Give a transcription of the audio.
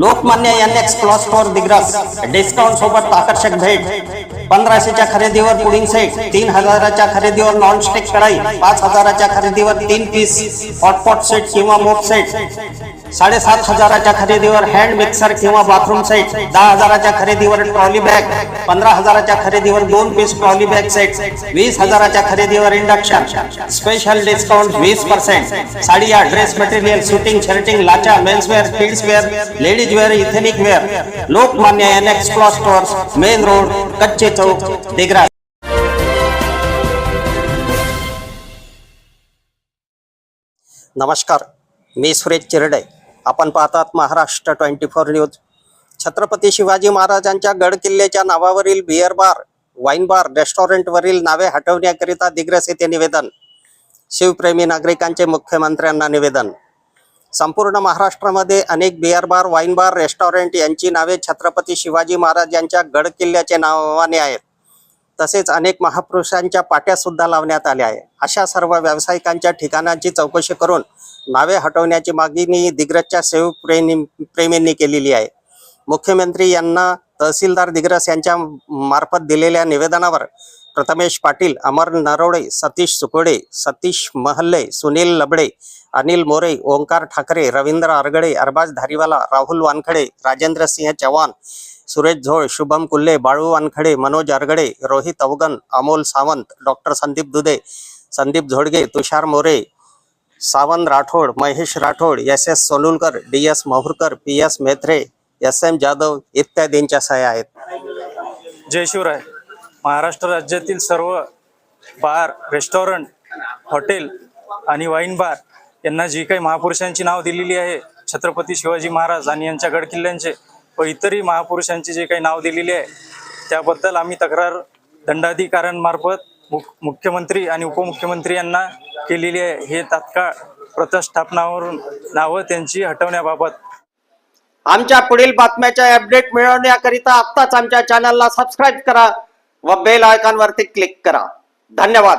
Lokmanya N X plus four Digras discount सोबत आकर्षक भेट. पंधराशेच्या खरेदीवर पुडिंग सेट तीन हजाराच्या खरेदीवर नॉन स्टिक कढाई पाच हजाराच्या खरेदीवर तीन पीस हॉटपॉट सेट किंवा मोप सेट साडेसात हजाराच्या खरेदीवर हँड मिक्सर किंवा बाथरूम सेट दहा हजाराच्या खरेदीवर ट्रॉली बॅग पंधरा हजाराच्या खरेदीवर दोन पीस ट्रॉली बॅग सेट वीस हजाराच्या खरेदीवर इंडक्शन स्पेशल डिस्काउंट वीस पर्सेंट साडिया dress material shooting shirting लाचा menswear kids wear ladies wear ethnic wear Lokmanya N X cloth stores main road Kachche Chowk Digras नमस्कार मी सुरेश चिरडे. आपण पाहतात Maharashtra twenty four news. Chhatrapati Shivaji महाराजांच्या गड किल्ल्याच्या नावावरील beer bar wine बार रेस्टॉरंटवरील नावे हटवण्याकरिता दिग्रस येथे निवेदन. शिवप्रेमी नागरिकांचे मुख्यमंत्र्यांना निवेदन. संपूर्ण महाराष्ट्रामध्ये अनेक beer bar wine bar restaurant यांची नावे छत्रपती शिवाजी महाराज यांच्या गड किल्ल्याच्या नावाने आहेत. तसेच अनेक महापुरुषांच्या पाट्या सुद्धा लावण्यात आल्या आहे. अशा सर्व व्यावसायिकांच्या ठिकाणांची चौकशी करून नावे हटवण्याची मागणी दिग्रजच्या सेवप्रेमी प्रेमींनी केलेली आहे. मुख्यमंत्री यांना तहसीलदार दिग्रस यांच्या मार्फत दिलेल्या निवेदनावर Prathamesh Patil Amar Narode Satish Sukode Satish Mahalle Sunil Labade Anil More Omkar Thackeray Ravindra Aragade Arbaz Dhariwala Rahul Wankhade Rajendra Singh Chavan Suresh Zol Shubham Kulle Balu Wankhede Manoj Argade Rohit Avgan Amol Sawant doctor Sandeep Dudhe Sandeep Zodge Tushar More Sawant Rathod Mahesh Rathod S S Sonulkar D S Moharkar P S Metre S M Jadhav इत्यादींच्या सह्या आहेत. जय शिवराय. महाराष्ट्र राज्यातील सर्व bar restaurant hotel आणि wine bar यांना जी काही महापुरुषांची नाव दिलेली आहे छत्रपती शिवाजी महाराज आणि यांच्या गडकिल्ल्यांचे व इतरही महापुरुषांची जे काही नाव दिलेली आहे त्याबद्दल आम्ही तक्रार दंडाधिकाऱ्यांमार्फत मुख मुख्यमंत्री आणि उपमुख्यमंत्री यांना केलेली आहे. हे तात्काळ प्रतिष्ठापनावरून नावं त्यांची हटवण्याबाबत. आमच्या पुढील बातम्याच्या अपडेट मिळवण्याकरिता आत्ताच आमच्या चॅनलला सबस्क्राईब करा व बेल आयकॉनवरती क्लिक करा. धन्यवाद.